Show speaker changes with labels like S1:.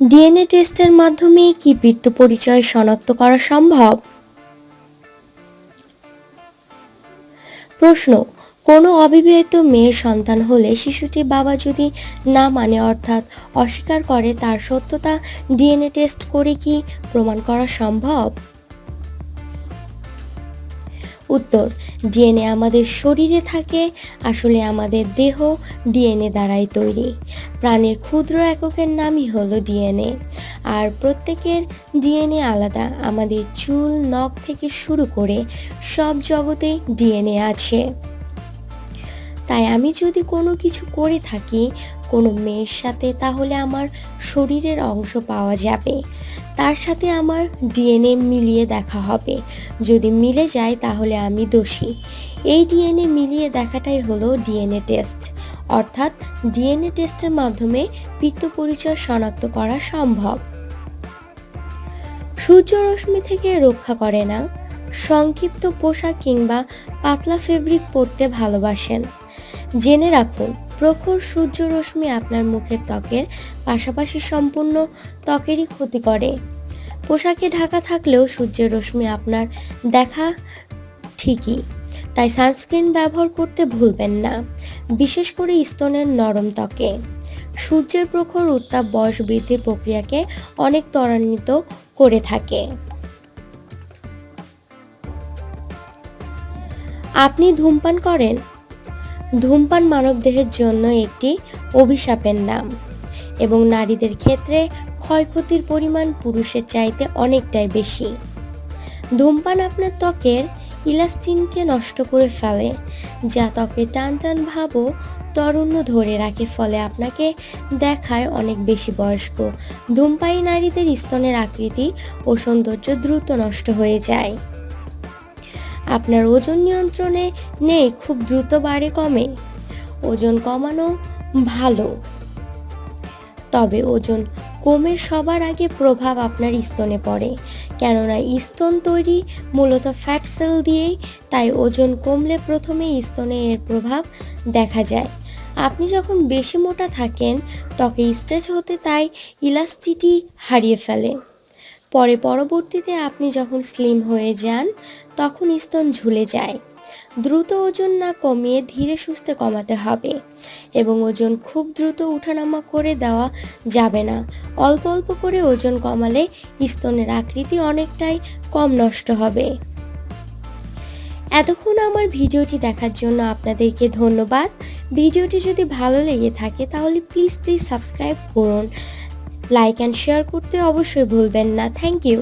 S1: DNA টেস্টের মাধ্যমে কি মৃত্যু পরিচয় শনাক্ত করা সম্ভব? প্রশ্ন, কোনো অবিবাহিত মেয়ের সন্তান হলে শিশুটি বাবা যদি না মানে অর্থাৎ অস্বীকার করে, তার সত্যতা ডিএনএ টেস্ট করে কি প্রমাণ করা সম্ভব? উত্তর, ডিএনএ আমাদের শরীরে থাকে, আসলে আমাদের দেহ ডিএনএ দ্বারাই তৈরি। প্রাণের ক্ষুদ্র এককের নামই হলো ডিএনএ। আর প্রত্যেকের ডিএনএ আলাদা, আমাদের চুল, নখ থেকে শুরু করে সব জগতেই ডিএনএ আছে। তাই আমি যদি কোনো কিছু করে থাকি কোনো মেয়ের সাথে, তাহলে আমার শরীরের অংশ পাওয়া যাবে। তার সাথে আমার ডিএনএ মিলিয়ে দেখা হবে। যদি মিলে যায়, তাহলে আমি দোষী। এই ডিএনএ মিলিয়ে দেখাটাই হলো ডিএনএ টেস্ট। অর্থাৎ ডিএনএ টেস্টের মাধ্যমে পিত্ত পরিচয় শনাক্ত করা সম্ভব। সূর্যরশ্মি থেকে রক্ষা করে না। সংক্ষিপ্ত পোশাক কিংবা পাতলা ফেব্রিক পরতে ভালোবাসেন। জেনে রাখুন, প্রখর সূর্যরশ্মি আপনার মুখের ত্বকের পাশাপাশি সম্পূর্ণ ত্বকেরই ক্ষতি করে। পোশাকে ঢাকা থাকলেও সূর্যের রশ্মি আপনার দেখা ঠিকই, তাই সানস্ক্রিন ব্যবহার করতে ভুলবেন না, বিশেষ করে স্তনের নরম ত্বকে। সূর্যের প্রখর উত্তাপ বয়স বৃদ্ধির প্রক্রিয়াকে অনেক ত্বরান্বিত করে থাকে। আপনি ধূমপান করেন ধূমপান মানবদেহের জন্য একটি অভিশাপের নাম। এবং নারীদের ক্ষেত্রে ক্ষয়ক্ষতির পরিমাণ পুরুষের চাইতে অনেকটাই বেশি। ধূমপান আপনার ত্বকের ইলাস্টিনকে নষ্ট করে ফেলে, যা ত্বকে টান টান ভাবও তরুণ্য ধরে রাখে, ফলে আপনাকে দেখায় অনেক বেশি বয়স্ক। ধূমপায়ী নারীদের স্তনের আকৃতি ও সৌন্দর্য দ্রুত নষ্ট হয়ে যায়। আপনার ওজন নিয়ন্ত্রণে নেই, খুব দ্রুত বাড়ে, কমে। ওজন কমানো ভালো। তবে ওজন কমে সবার আগে প্রভাব আপনার স্তনে পড়ে। কেননা স্তন তৈরি মূলত ফ্যাট সেল দিয়েই, তাই ওজন কমলে প্রথমে স্তনে এর প্রভাব দেখা যায়। আপনি যখন বেশি মোটা থাকেন, ত্বকে স্ট্রেচ হতে তাই ইলাস্টিটি হারিয়ে ফেলে। পরে পরবর্তীতে আপনি যখন স্লিম হয়ে যান, তখন স্তন ঝুলে যায়। দ্রুত ওজন না কমিয়ে ধীরে সুস্থে কমাতে হবে এবং ওজন খুব দ্রুত উঠানামা করে দেওয়া যাবে না। অল্প অল্প করে ওজন কমালে স্তনের আকৃতি অনেকটাই কম নষ্ট হবে। এতক্ষণ আমার ভিডিওটি দেখার জন্য আপনাদেরকে ধন্যবাদ। ভিডিওটি যদি ভালো লেগে থাকে, তাহলে প্লিজ প্লিজ সাবস্ক্রাইব করুন। লাইক অ্যান্ড শেয়ার করতে অবশ্যই ভুলবেন না। Thank you.